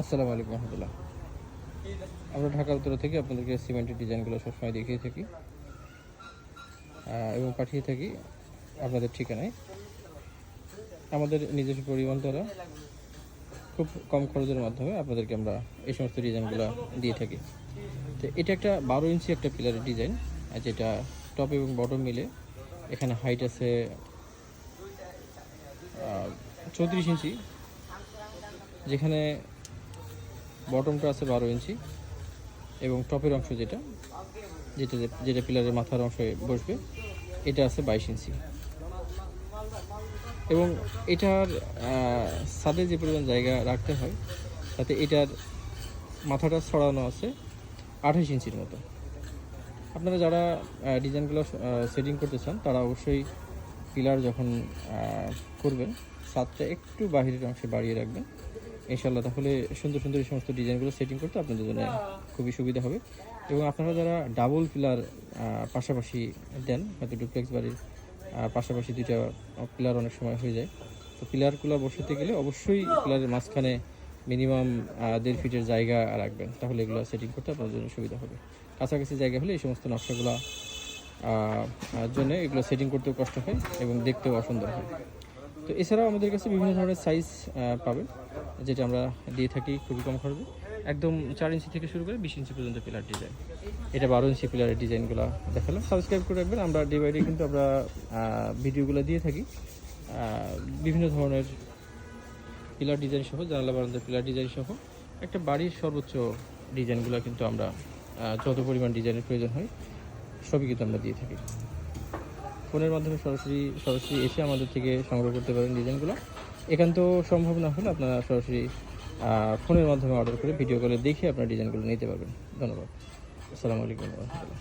আসসালামু আলাইকুম রহমতুল্লাহ। আমরা ঢাকা উত্তর থেকে আপনাদেরকে সিমেন্টের ডিজাইনগুলো সবসময় দেখিয়ে থাকি এবং পাঠিয়ে থাকি আপনাদের ঠিকানায়। আমাদের নিজস্ব পরিবহন দ্বারা খুব কম খরচের মাধ্যমে আপনাদেরকে আমরা এই সমস্ত ডিজাইনগুলো দিয়ে থাকি। তো এটা একটা বারো ইঞ্চি একটা পিলারের ডিজাইন যেটা টপ এবং বটম মিলে এখানে হাইট আছে চৌত্রিশ ইঞ্চি, যেখানে বটমটা আছে বারো ইঞ্চি এবং টপের অংশ যেটা যেটা যেটা পিলারের মাথার অংশে বসবে, এটা আছে বাইশ ইঞ্চি। এবং এটার ছাদে যে পরিমাণ জায়গা রাখতে হয়, তাতে এটার মাথাটা ছড়ানো আছে আঠাশ ইঞ্চির মতো। আপনারা যারা ডিজাইনগুলো সেটিং করতে চান, তারা অবশ্যই পিলার যখন করবেন, ছাদটা একটু বাহিরের অংশে বাড়িয়ে রাখবেন। ইনশাল্লাহ তাহলে সুন্দর সুন্দর এই সমস্ত ডিজাইনগুলো সেটিং করতে আপনাদের জন্য খুবই সুবিধা হবে। এবং আপনারা যারা ডাবল পিলার পাশাপাশি দেন হয়তো ডুপ্লেক্স বাড়ির পাশাপাশি দুইটা পিলার অনেক সময় হয়ে যায়। তো পিলারগুলো বসাতে গেলে অবশ্যই পিলারের মাঝখানে মিনিমাম দেড় ফিটের জায়গা রাখবেন। তাহলে এগুলো সেটিং করতে আপনাদের জন্য সুবিধা হবে। কাছাকাছি জায়গা হলে এই সমস্ত নকশাগুলো জন্য এগুলো সেটিং করতেও কষ্ট হয় এবং দেখতেও অসুন্দর হয়। তো এছাড়াও আমাদের কাছে বিভিন্ন ধরনের সাইজ পাবেন যেটা আমরা দিয়ে থাকি খুবই কম খরচে। একদম চার ইঞ্চি থেকে শুরু করে বিশ ইঞ্চি পর্যন্ত পিলার ডিজাইন এটা বারো ইঞ্চি পিলারের ডিজাইনগুলো দেখালাম। সাবস্ক্রাইব করে রাখবেন। আমরা ডে বাই ডে কিন্তু আমরা ভিডিওগুলো দিয়ে থাকি। বিভিন্ন ধরনের পিলার ডিজাইন সহ, জানালা বারান্দার পিলার ডিজাইন সহ, একটা বাড়ির সর্বোচ্চ ডিজাইনগুলো কিন্তু আমরা যত পরিমাণ ডিজাইনের প্রয়োজন হয়, সবই কিন্তু আমরা দিয়ে থাকি। ফোনের মাধ্যমে সরাসরি সরাসরি এসে আমাদের থেকে সংগ্রহ করতে পারেন ডিজাইনগুলো। এখান তো সম্ভব না হলে আপনারা সরাসরি ফোনের মাধ্যমে অর্ডার করে ভিডিও কলে দেখে আপনার ডিজাইনগুলো নিতে পারবেন। ধন্যবাদ। আসসালামু আলাইকুম রহমতুল্লাহ।